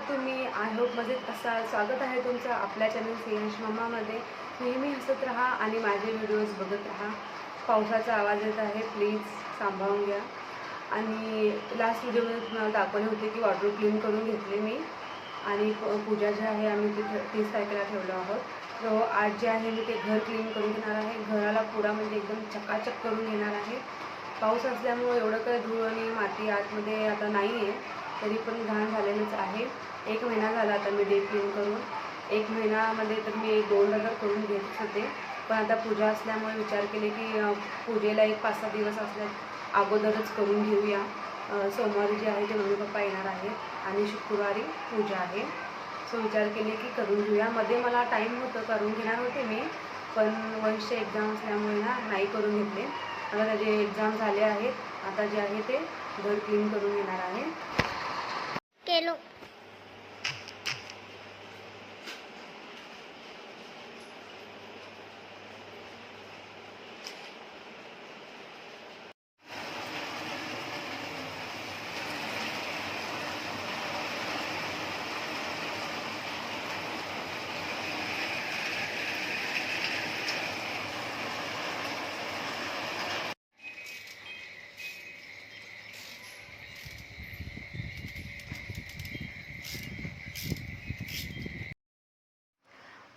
आहात तुम्ही I hope मजेत असाल स्वागत आहे तुमचं आपल्या चॅनल सिंश मम्मामध्ये नेहमी हसत राहा आणि माझे व्हिडिओज बघत राहा. पावसाचा आवाज येत आहे प्लीज सांभाळून घ्या. आणि लास्ट व्हिडिओमध्ये तुम्हाला दाखवले होते की वॉटर क्लीन करून घेतले मी. आणि पूजा जी आहे आम्ही ती तीस तारखेला ठेवलो आहोत. तो आज जे आहे मी ते घर क्लीन करून घेणार आहे. घराला पुरा म्हणजे एकदम चकाचक करून घेणार आहे. पाऊस असल्यामुळे एवढं काही धूळ आणि माती आतमध्ये आता नाही आहे तरी पण घाण झालेलंच आहे. एक महिना झाला आता मी डे क्लीन करून. एक महिन्यामध्ये तर मी एक दोन हजार करून घेत होते. पण आता पूजा असल्यामुळे विचार केले की पूजेला एक पाच सहा दिवस असल्या अगोदरच करून घेऊया. सोमवारी जे आहे ते मम्मी पप्पा येणार आहेत आणि शुक्रवारी पूजा आहे. सो विचार केले की करून घेऊया. मध्ये मला टाईम होतं करून घेणार होते मी. पण वंशचे एक्झाम असल्यामुळे ना नाही करून घेतले. आता त्याचे एक्झाम झाले आहेत आता जे आहे ते घर क्लीन करून घेणार आहे. केलो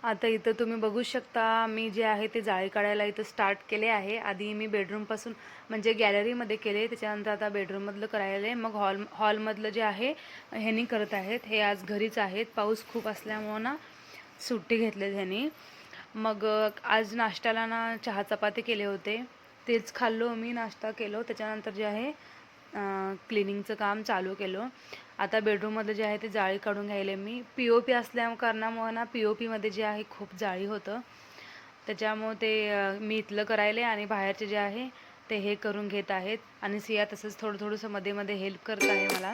आता इथं तुम्ही बघू शकता मी जे आहे ते जाळी काढायला इथं स्टार्ट केले आहे. आधी मी बेडरूमपासून म्हणजे गॅलरीमध्ये केले त्याच्यानंतर आता बेडरूममधलं करायला आहे मग हॉल हॉलमधलं जे आहे ह्यांनी करत आहेत. हे आज घरीच आहेत. पाऊस खूप असल्यामुळं ना सुट्टी घेतली ह्यांनी. मग आज नाश्त्याला ना चहा चपाती केले होते. तेच खाल्लो मी नाश्ता केलो. त्याच्यानंतर जे आहे क्लिनिंगचं काम चालू केलं. आता बेडरूममधलं जे आहे ते जाळी काढून घ्यायले. मी पी ओ पी असल्या कारणामुळं ना पी ओ पीमध्ये जे आहे खूप जाळी होतं. त्याच्यामुळे ते मी इथलं करायले आणि बाहेरचे जे आहे ते हे करून घेत आहेत. आणि सिया तसंच थोडं थोडंसं मध्ये मध्ये हेल्प करत आहे मला.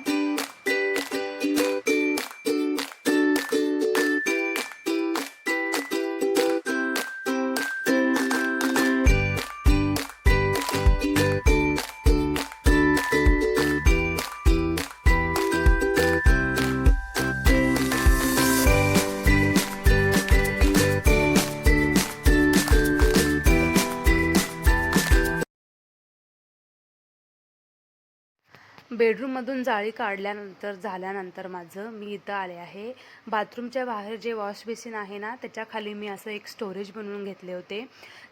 बेडरूममधून जाळी काढल्यानंतर झाल्यानंतर माझं मी इथं आले आहे. बाथरूमच्या बाहेर जे वॉश बेसिन आहे ना त्याच्याखाली मी असं एक स्टोरेज बनवून घेतले होते.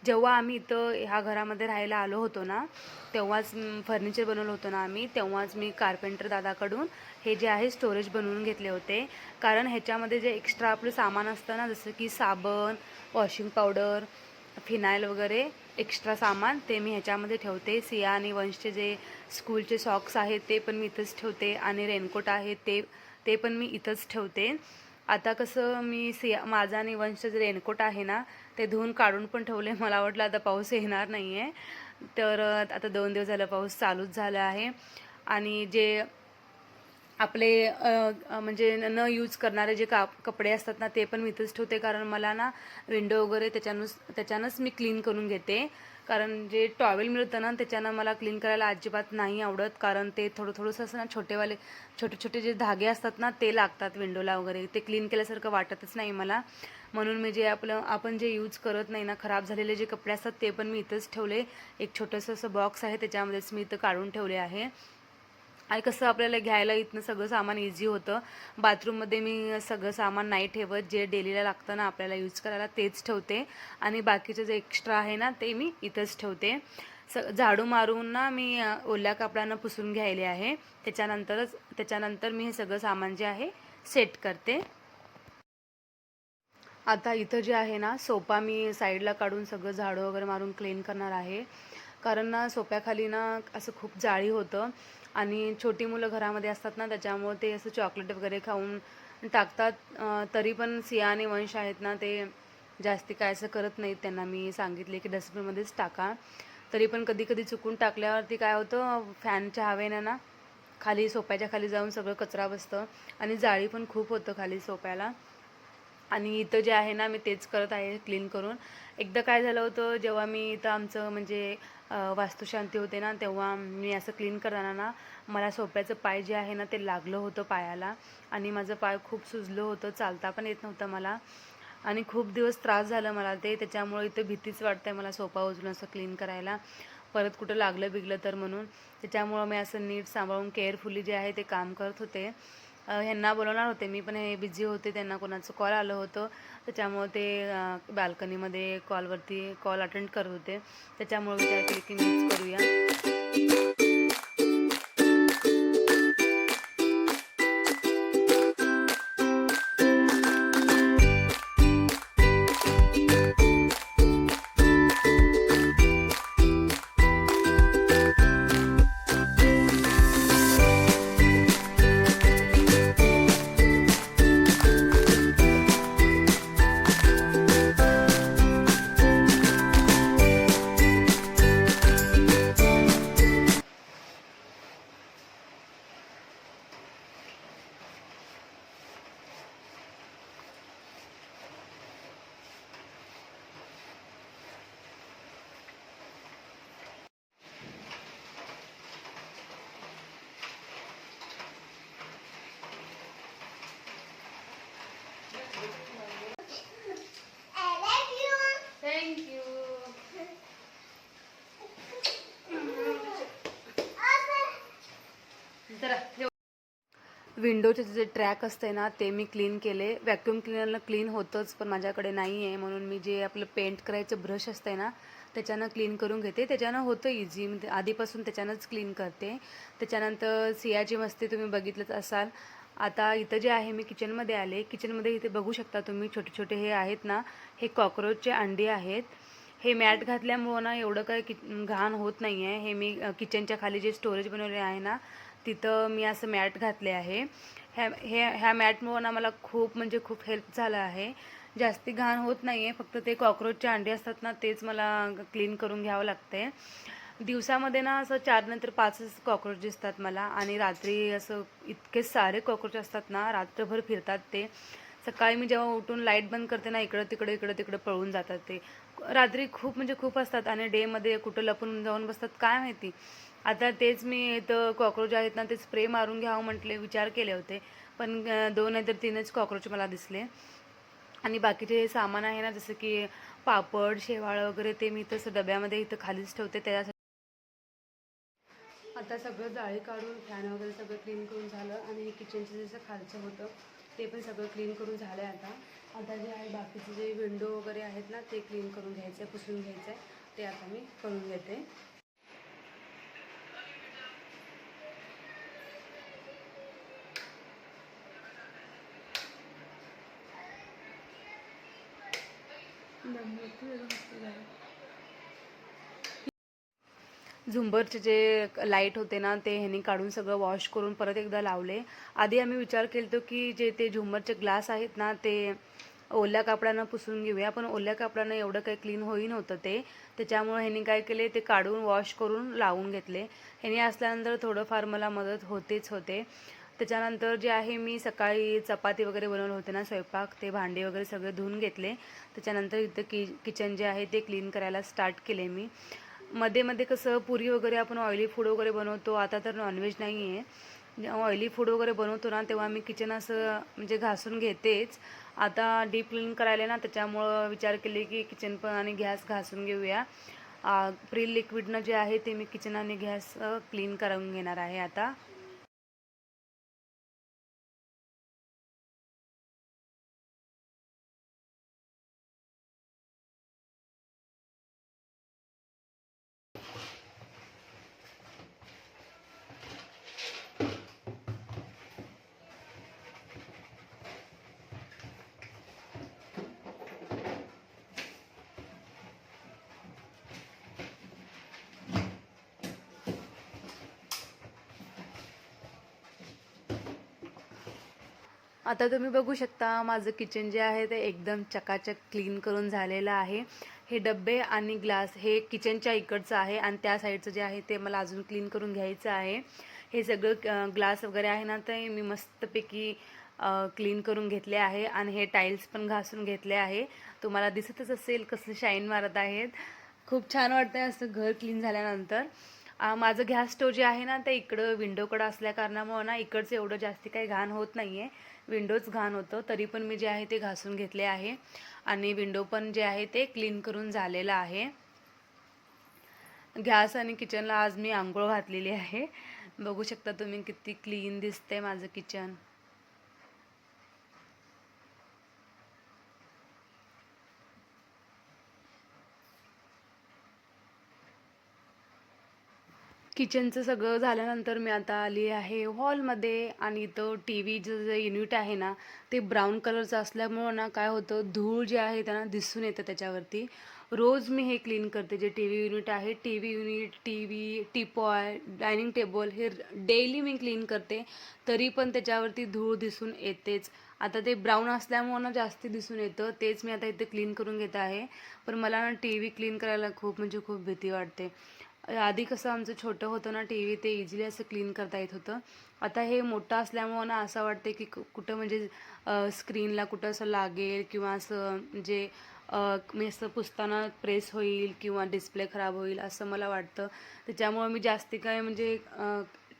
जेव्हा आम्ही इथं ह्या घरामध्ये राहायला आलो होतो ना तेव्हाच फर्निचर बनवलं होतं ना आम्ही तेव्हाच मी कार्पेंटर दादाकडून हे जे आहे स्टोरेज बनवून घेतले होते. कारण ह्याच्यामध्ये जे एक्स्ट्रा आपलं सामान असतं ना जसं की साबण वॉशिंग पावडर फिनाईल वगैरे एक्स्ट्रा सामान ते मी ह्याच्यामध्ये ठेवते. सिया आणि वंशचे जे स्कूलचे सॉक्स आहेत ते पण मी इथंच ठेवते आणि रेनकोट आहे ते ते पण मी इथंच ठेवते. आता कसं मी सिया माझा आणि वंशचं जे रेनकोट आहे ना ते धुवून काढून पण ठेवले. मला वाटलं आता पाऊस येणार नाही आहे तर आता दोन दिवस झालं पाऊस चालूच झाला आहे. आणि जे आपले म्हणजे न न यूज करणारे जे का कपडे असतात ना ते पण मी इथंच ठेवते. कारण मला ना विंडो वगैरे त्याच्यानुस त्याच्यानंच मी क्लीन करून घेते. कारण जे टॉवेल मिळतं ना त्याच्यानं मला क्लीन करायला अजिबात नाही आवडत. कारण ते थोडं थोडंसं असं ना छोटेवाले छोटे छोटे जे धागे असतात ना ते लागतात विंडोला वगैरे. ते क्लीन केल्यासारखं वाटतच नाही मला. म्हणून मी जे आपलं आपण जे यूज करत नाही ना खराब झालेले जे कपडे असतात ते पण मी इथंच ठेवले. एक छोटंसं असं बॉक्स आहे त्याच्यामध्येच मी इथं काढून ठेवले आहे. आणि कसं आपल्याला घ्यायला इथनं सगळं सामान इझी होतं. बाथरूममध्ये मी सगळं सामान नाही ठेवत. जे डेलीला लागतं ना आपल्याला यूज करायला तेच ठेवते. आणि बाकीचं जे एक्स्ट्रा आहे ना ते मी इथंच ठेवते. स झाडू मारून ना मी ओल्या कापडानं पुसून घ्यायले आहे. त्याच्यानंतरच त्याच्यानंतर मी हे सगळं सामान जे आहे सेट करते. आता इथं जे आहे ना सोफा मी साईडला काढून सगळं झाडं वगैरे मारून क्लीन करणार आहे. कारण ना सोप्याखाली ना असं खूप जाळी होतं. आणि छोटी मुलं घरामध्ये असतात ना त्याच्यामुळे ते असं चॉकलेट वगैरे खाऊन टाकतात. तरी पण सिया आणि वंश आहेत ना ते जास्ती काय असं करत नाहीत त्यांना. मी सांगितले की डस्टबिनमध्येच टाका. तरी पण कधी कधी चुकून टाकल्यावरती काय होतं फॅनच्या हवेनं ना खाली सोप्याच्या खाली जाऊन सगळं कचरा बसतं. आणि जाळी पण खूप होतं खाली सोप्याला. आणि इथं जे आहे ना मी तेच करत आहे क्लीन करून. एकदा काय झालं होतं जेव्हा मी इथं आमचं म्हणजे वास्तुशांती होते ना तेव्हा मी असं क्लीन करताना ना मला सोप्याचं पाय जे आहे ना ते लागलं होतं पायाला. आणि माझं पाय खूप सुजलं होतं चालता पण येत नव्हतं मला. आणि खूप दिवस त्रास झाला मला ते त्याच्यामुळे इथं भीतीच वाटते मला सोपा उचलून असं क्लीन करायला. परत कुठं लागलं बिगलं तर म्हणून. त्याच्यामुळं मी असं नीट सांभाळून केअरफुली जे आहे ते काम करत होते. ह्यांना बोलवणार होते. मी पण हे बिझी होते त्यांना कोणाचं कॉल आलं होतं. त्याच्यामुळं ते बाल्कनीमध्ये कॉलवरती कॉल अटेंड करत होते. त्याच्यामुळे विचार केली की मीच करूया. विंडोचे जे ट्रॅक असते ना ते मी क्लीन केले. व्हॅक्यूम क्लिनरनं क्लीन होतंच पण माझ्याकडे नाही आहे म्हणून मी जे आपलं पेंट करायचं ब्रश असते ना त्याच्यानं क्लीन करून घेते. त्याच्यानं होतं इझी मी आधीपासून त्याच्यानंच क्लीन करते. त्याच्यानंतर सियाची मस्ती तुम्ही बघितलंच असाल. आता इथं जे आहे मी किचनमध्ये आले. किचनमध्ये इथे बघू शकता तुम्ही छोटे छोटे हे आहेत ना हे कॉक्रोचचे अंडी आहेत. हे मॅट घातल्यामुळं ना एवढं काय कि घाण होत नाही आहे हे मी किचनच्या खाली जे स्टोरेज बनवले आहे ना तिथं मी असं मॅट घातले आहे. ह्या हे ह्या मॅटमुळं ना मला खूप म्हणजे खूप हेल्प झालं आहे. जास्ती घाण होत नाही आहे फक्त ते कॉक्रोचचे अंडे असतात ना तेच मला क्लीन करून घ्यावं लागते दिवसामध्ये ना असं चार नंतर पाचच कॉक्रोच दिसतात मला आणि रात्री असं इतके सारे कॉक्रोच असतात ना रात्रभर फिरतात ते. सकाळी मी जेव्हा उठून लाइट बंद करते ना इकडं तिकडं इकडं तिकडं पळून जातात ते. रात्री खूप म्हणजे खूप असतात आणि डेमध्ये कुठं लपून जाऊन बसतात काय माहिती. आता तेच मी इथं कॉक्रोच आहेत ना ते स्प्रे मारून घ्यावं म्हटले विचार केले होते. पण दोन नाहीतर तीनच कॉक्रोच मला दिसले. आणि बाकीचे सामान आहे ना जसं की पापड शेवाळं वगैरे ते मी तसं डब्यामध्ये इथं खालीच ठेवते. त्याच्यासाठी आता सगळं जाळी काढून फॅन वगैरे सगळं क्लीन करून झालं. आणि हे किचनचं जसं खालचं होतं ते पण सगळं क्लीन करून झालं आहे आता. आता जे आहे बाकीचे जे विंडो वगैरे आहेत ना ते क्लीन करून घ्यायचं आहे पुसून घ्यायचं आहे ते आता मी करून घेते. झुंबरचे जे लाइट होते ना ते ह्यांनी काढून सगळं वॉश करून परत एकदा लावले. आधी आम्ही विचार केलतो की जे ते झुंबरचे ग्लास आहेत ना ते ओल्या कापडानं पुसून घेऊया पण ओल्या कापडानं एवढं काही क्लीन होई नव्हतं ते. त्याच्यामुळे ह्यांनी काय केले ते काढून वॉश करून लावून घेतले. ह्यांनी असल्यानंतर थोडंफार मला मदत होतेच होते. त्याच्यानंतर जे आहे मी सकाळी चपाती वगैरे बनवलं होते ना स्वयंपाक ते भांडे वगैरे सगळे धुवून घेतले. त्याच्यानंतर इथं कि किचन जे आहे ते क्लीन करायला स्टार्ट केले मी. मध्ये मध्ये कसं पुरी वगैरे आपण ऑइली फूड वगैरे बनवतो. आता तर नॉनव्हेज नाही आहे जेव्हा ऑइली फूड वगैरे बनवतो ना तेव्हा मी किचन असं म्हणजे घासून घेतेच. आता डीप क्लीन करायला ना त्याच्यामुळं विचार केले की किचन पण आणि गॅस घासून घेऊया. प्री लिक्विडनं जे आहे ते मी किचन आणि गॅस क्लीन करून घेणार आहे आता. आता तुम्ही बघू शकता माझं किचन जे आहे ते एकदम चकाचक क्लीन करून झालेलं आहे. हे डब्बे आणि ग्लास हे किचनच्या इकडचं आहे आणि त्या साईडचं जे आहे ते मला अजून क्लीन करून घ्यायचं आहे. हे सगळं ग्लास वगैरे आहे ना ते मी मस्तपैकी क्लीन करून घेतले आहे आणि हे टाईल्स पण घासून घेतले आहे. तुम्हाला दिसतच असेल कसं शाईन मारत आहेत. खूप छान वाटतंय असं घर क्लीन झाल्यानंतर. माझं गॅस स्टोव जे आहे ना ते इकडं विंडोकडं असल्या कारणामुळं ना इकडचं एवढं जास्ती काही घाण होत नाही आहे विंडोच घाण होतं. तरी पण मी जे आहे ते घासून घेतले आहे. आणि विंडो पण जे आहे ते क्लीन करून झालेलं आहे. गॅस आणि किचनला आज मी आंघोळ घातलेली आहे. बघू शकता तुम्ही किती क्लीन दिसते माझं किचन. किचनचं सगळं झाल्यानंतर मी आता आली आहे हॉलमध्ये आणि इथं टी व्हीचं जे युनिट आहे ना ते ब्राऊन कलरचं असल्यामुळं ना काय होतं धूळ जे आहे त्यांना दिसून येतं त्याच्यावरती. रोज मी हे क्लीन करते जे टी व्ही युनिट आहे. TV unit TV teapoy dining table हे डेली मी क्लीन करते. तरी पण त्याच्यावरती धूळ दिसून येतेच. आता ते ब्राऊन असल्यामुळं ना जास्ती दिसून येतं. तेच मी आता इथे क्लीन करून घेत आहे. पण मला ना टी व्ही क्लीन करायला खूप म्हणजे खूप भीती वाटते. आधी कसं आमचं छोटं होतं ना टी व्ही ते इझिली असं क्लीन करता येत होतं. आता हे मोठं असल्यामुळं ना असं वाटते की कु- कुठं म्हणजे स्क्रीनला कुठं असं लागेल किंवा असं म्हणजे मी असं पुसताना प्रेस होईल किंवा डिस्प्ले खराब होईल असं मला वाटतं. त्याच्यामुळं मी जास्ती काय म्हणजे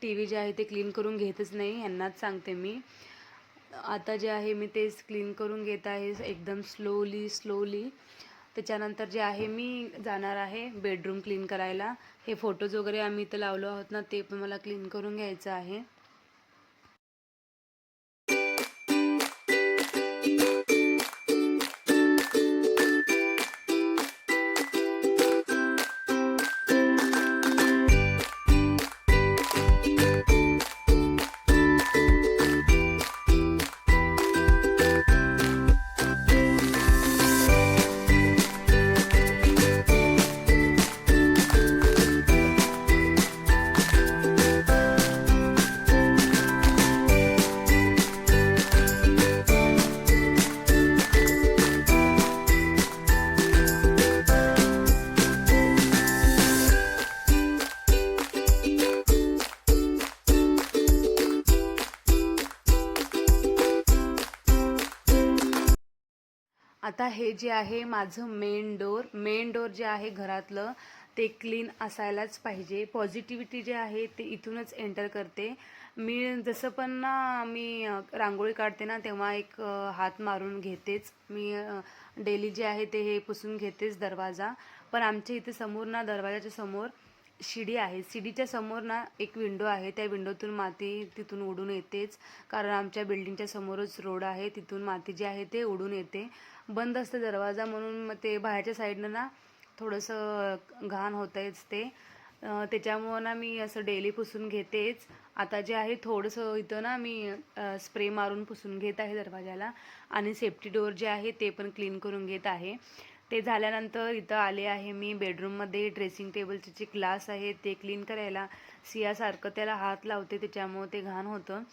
टी व्ही जे आहे ते क्लीन करून घेतच नाही यांनाच सांगते मी. आता जे आहे मी तेच क्लीन करून घेत आहे एकदम स्लोली स्लोली त्याच्यानंतर जे आहे मी जाणार आहे बेडरूम क्लीन करायला. हे फोटोज वगैरे आम्ही इथं लावलो आहोत ना ते पण मला क्लीन करून घ्यायचं आहे. आता हे जे आहे माझं मेन डोर मेन डोर जे आहे घरातलं ते क्लीन असायलाच पाहिजे. पॉझिटिव्हिटी जे आहे ते इथूनच एंटर करते. मी जसं पण ना मी रांगोळी काढते ना तेव्हा एक हात मारून घेतेच. मी डेली जे आहे ते हे पुसून घेतेच दरवाजा. पण आमच्या इथे समोर ना दरवाजाच्या समोर शिडी आहे. शिडीच्या समोर ना एक विंडो आहे. त्या विंडोतून माती तिथून उडून येतेच. कारण आमच्या बिल्डिंगच्या समोरच रोड आहे. तिथून माती जी आहे ते उडून येते. बंद असतं दरवाजा म्हणून मग ते बाहेरच्या साईडनं ना थोडंसं घाण होतंयच ते. त्याच्यामुळं ना मी असं डेली पुसून घेतेच. आता जे आहे थोडंसं इथं ना मी स्प्रे मारून पुसून घेत आहे दरवाजाला. आणि सेफ्टी डोअर जे आहे ते पण क्लीन करून घेत आहे. ते झाल्यानंतर इथं आले आहे. मी बेडरूममध्ये ड्रेसिंग टेबलचे जे ग्लास आहे ते क्लीन करायला सियासारखं त्याला हात लावते त्याच्यामुळं ते घाण होतं.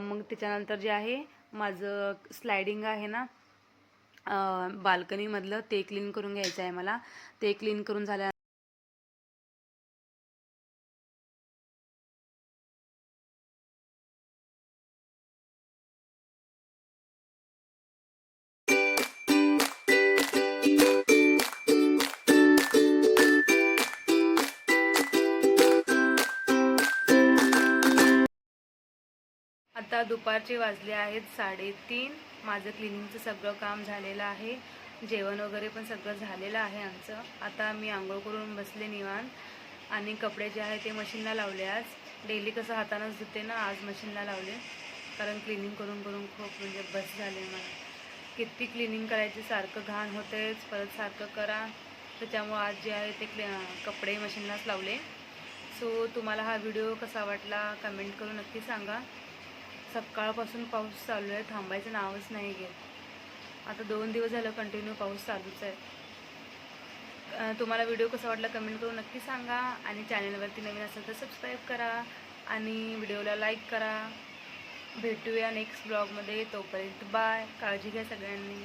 मग त्याच्यानंतर जे आहे माझं स्लायडिंग आहे ना बाल्कनीमधलं ते क्लीन करून घ्यायचं आहे मला. ते क्लीन करून झाल्या आता दुपारचे वाजले आहेत साडेतीन. माझं क्लिनिंगचं सगळं काम झालेलं आहे. जेवण वगैरे पण सगळं झालेलं आहे आमचं. आता मी आंघोळ करून बसले निवान आणि कपडे जे आहे ते मशीनला लावले आज. डेली कसं हातानंच धुते ना आज मशीनला लावले. कारण क्लिनिंग करून करून खूप म्हणजे बस झाले मला. किती क्लिनिंग करायचे सारखं घाण होतेच. परत सारखं करा. त्याच्यामुळं आज जे आहे ते क्लि कपडे मशीनलाच लावले. सो तुम्हाला हा व्हिडिओ कसा वाटला कमेंट करून नक्की सांगा. सकाळपासून पाऊस चालू आहे. थांबायचं नावच नाही घेत. आता दोन दिवस झालं कंटिन्यू पाऊस चालूच आहे. तुम्हाला व्हिडिओ कसा वाटला कमेंट करून नक्की सांगा आणि चॅनलवरती नवीन असेल तर सबस्क्राईब करा आणि व्हिडिओला लाईक करा. भेटूया नेक्स्ट ब्लॉगमध्ये तोपर्यंत बाय काळजी घ्या सगळ्यांनी.